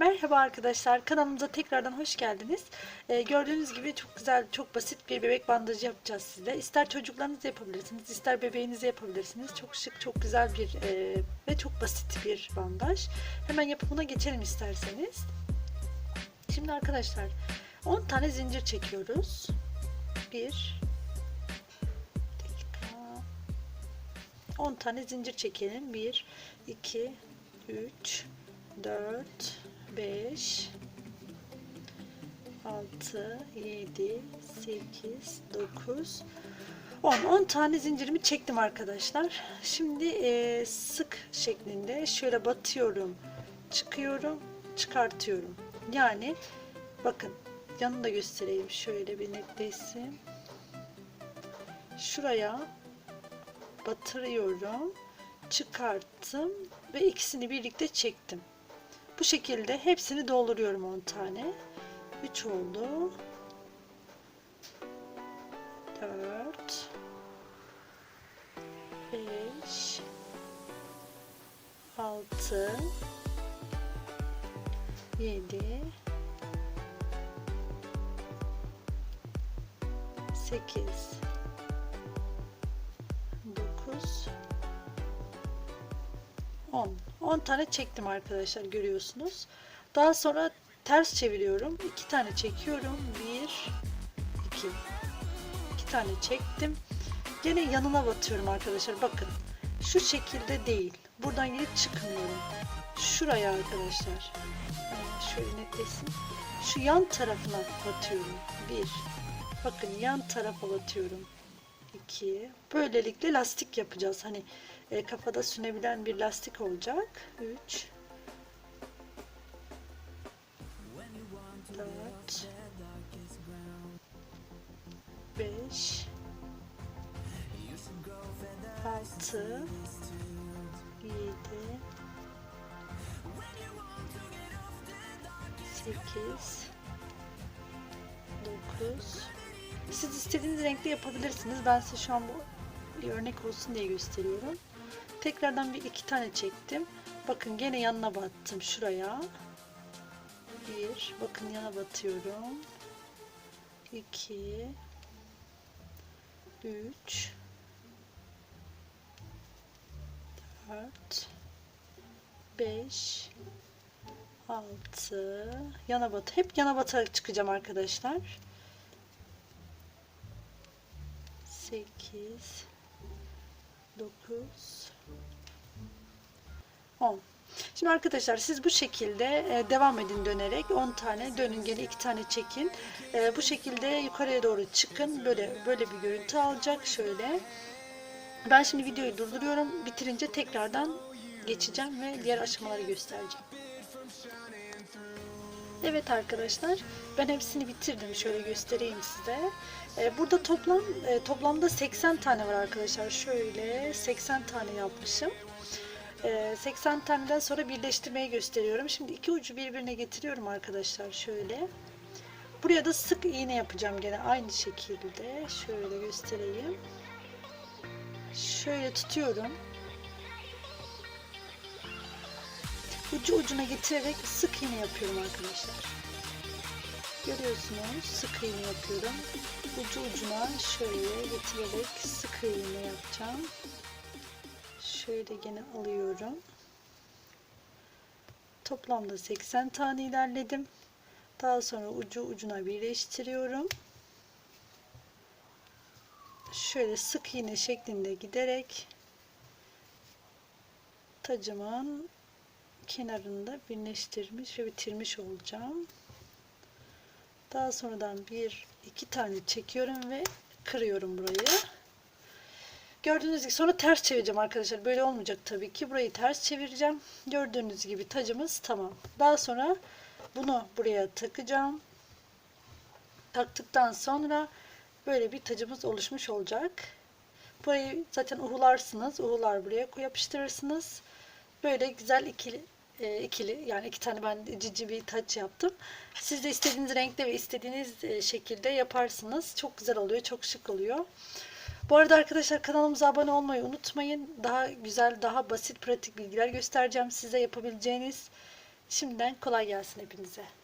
Merhaba arkadaşlar, kanalımıza tekrardan hoş geldiniz. Ee, gördüğünüz gibi çok güzel, çok basit bir bebek bandajı yapacağız size. İster çocuklarınızı yapabilirsiniz, ister bebeğinizi yapabilirsiniz. Çok şık, çok güzel bir e, ve çok basit bir bandaj. Hemen yapımına geçelim isterseniz. Şimdi arkadaşlar, 10 tane zincir çekiyoruz. 1 dakika. 10 tane zincir çekelim. 1 2 3 4 5 6 7 8 9 10 10 tane zincirimi çektim arkadaşlar. Şimdi e, sık şeklinde şöyle batıyorum, çıkıyorum, çıkartıyorum. Yani bakın yanını da göstereyim şöyle bir netleşsin. Şuraya batırıyorum, çıkarttım ve ikisini birlikte çektim. Bu şekilde hepsini dolduruyorum 10 tane. 3 oldu. 4 5 6 7 8 9 10 10 tane çektim arkadaşlar görüyorsunuz. Daha sonra ters çeviriyorum. 2 tane çekiyorum. 1 2 2 tane çektim. Gene yanına batıyorum arkadaşlar. Bakın. Şu şekilde değil. Buradan girip çıkmıyorum. Şuraya arkadaşlar. Şöyle netlesin. Şu yan tarafına batıyorum. 1 Bakın yan tarafa batıyorum. 2 Böylelikle lastik yapacağız. Hani e, kafada sünebilen bir lastik olacak. 3 4 5 6 7 8 9 siz istediğiniz renkte yapabilirsiniz. Ben size şu an bu bir örnek olsun diye gösteriyorum. Tekrardan bir iki tane çektim. Bakın gene yanına battım şuraya. Bir, bakın yana batıyorum. İki, üç, dört, beş, altı. Yana bat. Hep yana batarak çıkacağım arkadaşlar. 8 9 10 Şimdi arkadaşlar siz bu şekilde e, devam edin dönerek 10 tane dönün gene 2 tane çekin. E, bu şekilde yukarıya doğru çıkın. Böyle böyle bir görüntü alacak şöyle. Ben şimdi videoyu durduruyorum. Bitirince tekrardan geçeceğim ve diğer aşamaları göstereceğim. Evet arkadaşlar ben hepsini bitirdim. Şöyle göstereyim size. Ee, burada toplam e, toplamda 80 tane var arkadaşlar. Şöyle 80 tane yapmışım. 80 ee, taneden sonra birleştirmeyi gösteriyorum. Şimdi iki ucu birbirine getiriyorum arkadaşlar. Şöyle. Buraya da sık iğne yapacağım gene aynı şekilde. Şöyle göstereyim. Şöyle tutuyorum. Ucu ucuna getirerek sık iğne yapıyorum arkadaşlar. Görüyorsunuz sık iğne yapıyorum. Ucu ucuna şöyle getirerek sık iğne yapacağım. Şöyle gene alıyorum. Toplamda 80 tane ilerledim. Daha sonra ucu ucuna birleştiriyorum. Şöyle sık iğne şeklinde giderek tacımın kenarında birleştirmiş ve bitirmiş olacağım. Daha sonradan bir iki tane çekiyorum ve kırıyorum burayı. Gördüğünüz gibi sonra ters çevireceğim arkadaşlar. Böyle olmayacak tabii ki. Burayı ters çevireceğim. Gördüğünüz gibi tacımız tamam. Daha sonra bunu buraya takacağım. Taktıktan sonra böyle bir tacımız oluşmuş olacak. Burayı zaten uhularsınız. Uhular buraya yapıştırırsınız. Böyle güzel ikili e, ikili yani iki tane ben cici bir taç yaptım. Siz de istediğiniz renkte ve istediğiniz e, şekilde yaparsınız. Çok güzel oluyor, çok şık oluyor. Bu arada arkadaşlar kanalımıza abone olmayı unutmayın. Daha güzel, daha basit, pratik bilgiler göstereceğim size yapabileceğiniz. Şimdiden kolay gelsin hepinize.